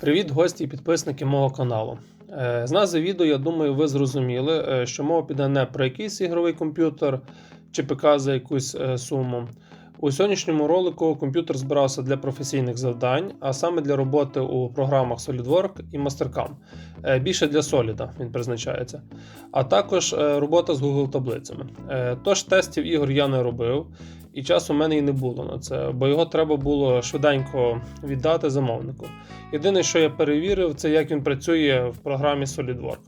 Привіт, гості і підписники мого каналу. Е, З назви відео, я думаю, ви зрозуміли, е, що мова піде не про якийсь ігровий комп'ютер чи ПК за якусь е, суму. У сьогоднішньому ролику комп'ютер збирався для професійних завдань, а саме для роботи у програмах SolidWorks і Mastercam. Більше для Solid він призначається. А також робота з Google таблицями. Тож тестів ігор я не робив, і часу в мене і не було на це, бо його треба було швиденько віддати замовнику. Єдине, що я перевірив, це як він працює в програмі SolidWorks.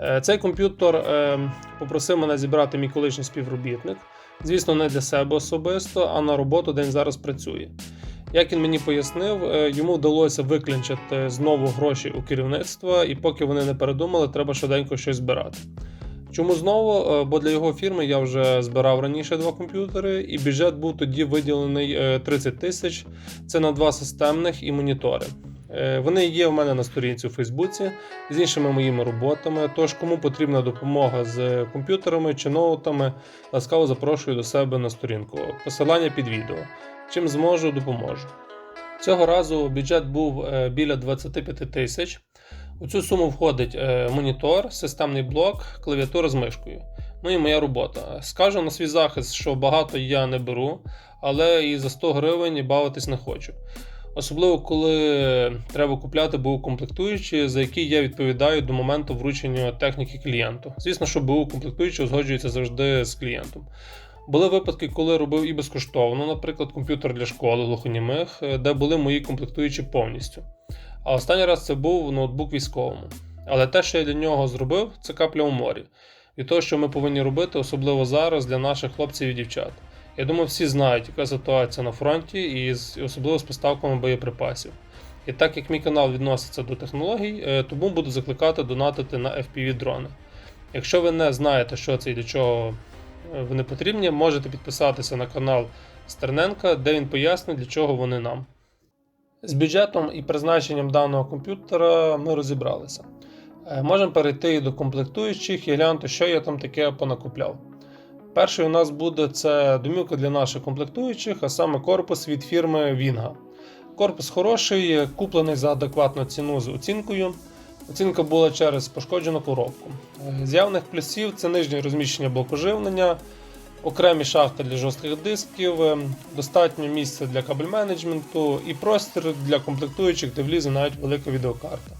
Е, Цей комп'ютер е, попросив мене зібрати мій колишній співробітник. Звісно, не для себе особисто, а на роботу, де він зараз працює. Як він мені пояснив, е, йому вдалося виклинчити знову гроші у керівництва, і поки вони не передумали, треба швиденько щось збирати. Чому знову? Е, Бо для його фірми я вже збирав раніше два комп'ютери, і бюджет був тоді виділений е, 30 тисяч. Це на два системних і монітори. Е, Вони є у мене на сторінці у Фейсбуці з іншими моїми роботами. Тож, кому потрібна допомога з комп'ютерами чи ноутами, ласкаво запрошую до себе на сторінку. Посилання під відео. Чим зможу, допоможу. Цього разу бюджет був е, біля 25 тисяч. У цю суму входить е, монітор, системний блок, клавіатура з мишкою. Ну і моя робота. Скажу на свій захист, що багато я не беру, але і за 100 гривень бавитись не хочу. Особливо, коли треба купляти БУ комплектуючі, за які я відповідаю до моменту вручення техніки клієнту. Звісно, що БУ комплектуючі узгоджуються завжди з клієнтом. Були випадки, коли робив і безкоштовно, наприклад, комп'ютер для школи глухонімих, е, де були мої комплектуючі повністю. А останній раз це був ноутбук військовому. Але те, що я для нього зробив, це капля у морі. І те, що ми повинні робити, особливо зараз для наших хлопців і дівчат. Я думаю, всі знають, яка ситуація на фронті, і особливо з поставками боєприпасів. І так як мій канал відноситься до технологій, е, тому буду закликати донатити на FPV дрони. Якщо ви не знаєте, що це і для чого е, вони потрібні, можете підписатися на канал Стерненка, де він пояснить, для чого вони нам. З бюджетом і призначенням даного комп'ютера ми розібралися. Е, Можемо перейти до комплектуючих і глянути, що я там таке понакупляв. Перший у нас буде це домівка для наших комплектуючих, а саме корпус від фірми Вінга. Корпус хороший, куплений за адекватну ціну з оцінкою. Оцінка була через пошкоджену коробку. Е, З явних плюсів це нижнє розміщення блоку живлення, окремі шахти для жорстких дисків, е, достатньо місця для кабель менеджменту і простір для комплектуючих, де влізе навіть велика відеокарта.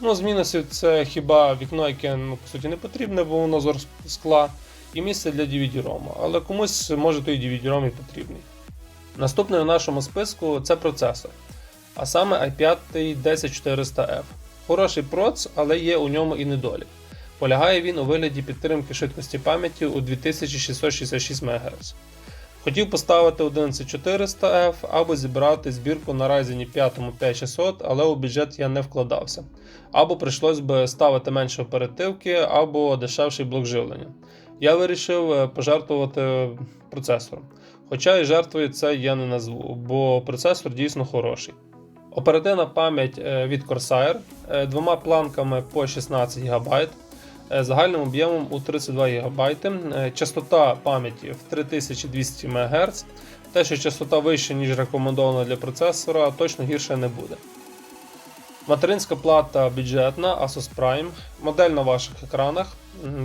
Ну, з мінусів це хіба вікно, яке ну, по суті не потрібне, бо воно з скла, і місце для DVD-ROM, але комусь може той DVD-ROM і потрібний. Наступний у нашому списку це процесор, а саме i5 10400F. Хороший проц, але є у ньому і недолік. Полягає він у вигляді підтримки швидкості пам'яті у 2666 МГц. Хотів поставити 11400F або зібрати збірку на Ryzen 5 5600, але у бюджет я не вкладався. Або прийшлось би ставити менше оперативки, або дешевший блок живлення. Я вирішив е, пожертвувати процесором. Хоча і жертвою це я не назву, бо процесор дійсно хороший. Оперативна пам'ять е, від Corsair е, двома планками по 16 ГБ, загальним об'ємом у 32 ГБ, е, частота пам'яті в 3200 МГц. Те, що частота вища, ніж рекомендована для процесора, точно гірше не буде. Материнська плата бюджетна Asus Prime, модель на ваших екранах.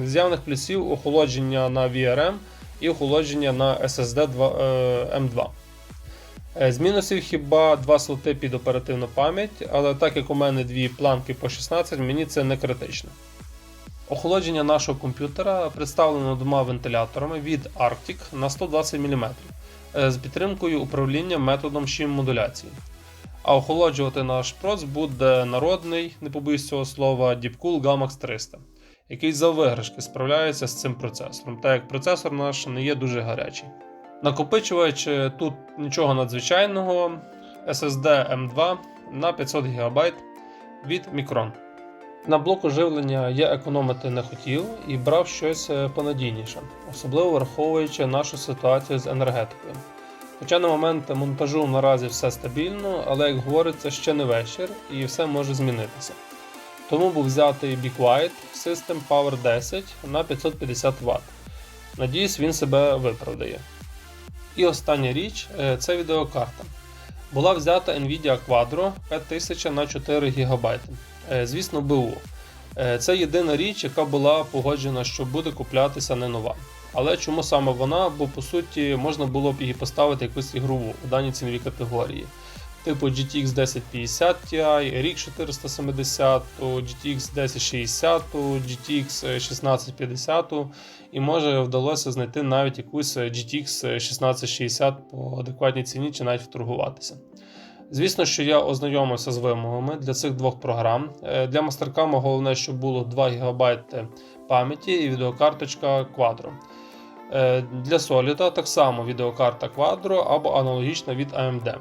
З явних плюсів охолодження на VRM і охолодження на SSD 2, е, M2. Е, З мінусів хіба два слоти під оперативну пам'ять, але так як у мене дві планки по 16, мені це не критично. Охолодження нашого комп'ютера представлено двома вентиляторами від Arctic на 120 мм е, з підтримкою управління методом щим модуляції. А охолоджувати наш проц буде народний, не побоюсь цього слова, Deepcool Gamax 300, який за виграшки справляється з цим процесором, так як процесор наш не є дуже гарячий. Накопичувач тут нічого надзвичайного, SSD M2 на 500 ГБ від Micron. На блоку живлення я економити не хотів і брав щось е, понадійніше, особливо враховуючи нашу ситуацію з енергетикою. Хоча на момент монтажу наразі все стабільно, але як говориться, ще не вечір і все може змінитися. Тому був взятий Be Quiet System Power 10 на 550 Вт. Надіюсь, він себе виправдає. І остання річ е, це відеокарта. Була взята Nvidia Quadro 5000 на 4 ГБ. Е, Звісно, БУ. Е, Це єдина річ, яка була погоджена, що буде куплятися не нова. Але чому саме вона? Бо по суті можна було б її поставити якусь ігрову у даній ціновій категорії. Типу GTX 1050 Ti, RX 470, GTX 1060, GTX 1650, і може вдалося знайти навіть якусь GTX 1660 по адекватній ціні чи навіть вторгуватися. Звісно, що я ознайомився з вимогами для цих двох програм. Е, Для Mastercam головне, щоб було 2 ГБ пам'яті і відеокарточка Quadro. Е, Для Solid так само відеокарта Quadro або аналогічна від AMD.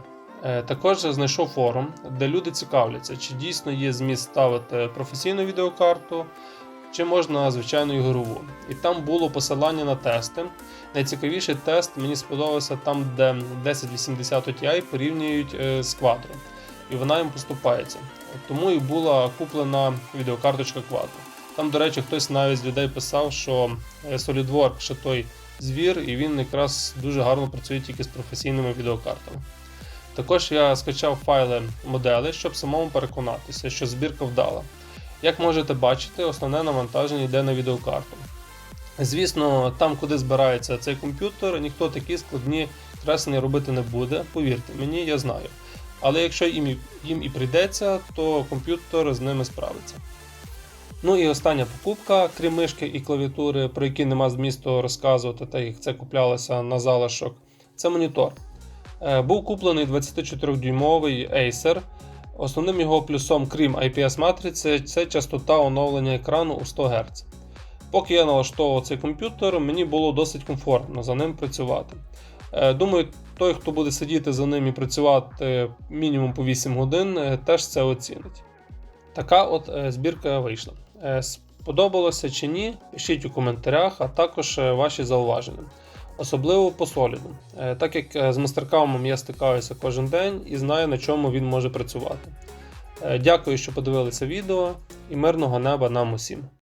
Е, Також знайшов форум, де люди цікавляться, чи дійсно є зміст ставити професійну відеокарту, чи можна звичайну ігрову. І там було посилання на тести. Найцікавіший тест мені сподобався там, де 1080 Ti порівнюють е, з Quadro. І вона їм поступається. Тому і була куплена відеокарточка Quadro. Там, до речі, хтось навіть з людей писав, що е, SolidWorks ще той звір, і він якраз дуже гарно працює тільки з професійними відеокартами. Також я скачав файли модели, щоб самому переконатися, що збірка вдала. Як можете бачити, основне навантаження йде на відеокарту. Звісно, там, куди збирається цей комп'ютер, ніхто такі складні креслення робити не буде, повірте мені, я знаю. Але якщо їм їм і прийдеться, то комп'ютер з ними справиться. Ну і остання покупка, крім мишки і клавіатури, про які нема змісту розказувати, так як це куплялося на залишок, це монітор. Е, Був куплений 24-дюймовий Acer. Основним його плюсом, крім IPS матриці, це частота оновлення екрану у 100 Гц. Поки я налаштовував цей комп'ютер, мені було досить комфортно за ним працювати. Е, Думаю, той, хто буде сидіти за ним і працювати мінімум по 8 годин, е, теж це оцінить. Така от е, збірка вийшла. Сподобалося чи ні, пишіть у коментарях, а також ваші зауваження. Особливо по соліду, Е, так як е, з мастеркамом я стикаюся кожен день і знаю, на чому він може працювати. Е, Дякую, що подивилися відео і мирного неба нам усім.